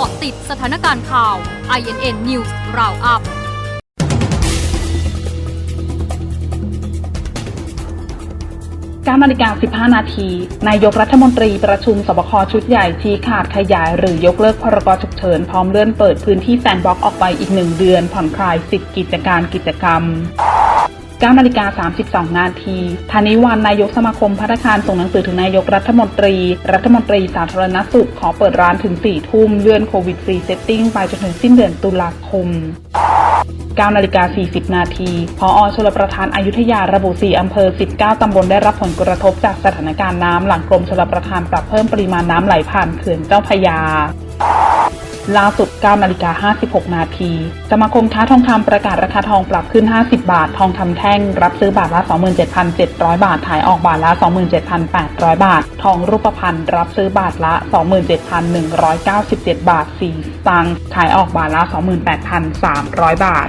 าะติดสถานการณ์ข่าว INN News Roundup 9นาฬิกา15 นาที นายกรัฐมนตรีประชุมสบคชุดใหญ่ชี้ขาดขยายหรือยกเลิกพรกฉุกเฉินพร้อมเลื่อนเปิดพื้นที่แซนด์บ็อกซ์ออกไปอีกหนึ่งเดือนผ่อนคลายสิทธิกิจการกิจกรรม 9นาฬิกา32 นาทีธานิวันนายกสมาคมพัฒนาคารส่งหนังสือถึงนายกรัฐมนตรี รัฐมนตรีสาธารณสุขขอเปิดร้านถึง 4 ทุ่มเลื่อนโควิดฟรีเซตติ้งไปจนถึงสิ้นเดือนตุลาคม9นาฬิกา40 นาทีพออชลประทานอายุทยาระบุ 4 อำเภอ 19 ตำบลได้รับผลกระทบจากสถานการณ์น้ำหลังกรมชลประทานปรับเพิ่มปริมาณน้ำไหลผ่านเขื่อนเจ้าพยา ล่าสุด9นาฬิกา56 นาที สมาคมค้าทองคำประกาศราคาทองปรับขึ้น 50 บาท ทองคำแท่ง รับซื้อบาทละ 27,700 บาท ขายออกบาทละ 27,800 บาท ทองรูปพรรณรับซื้อบาทละ 27,197 บาท4สตางค์ ขายออกบาทละ 28,300 บาท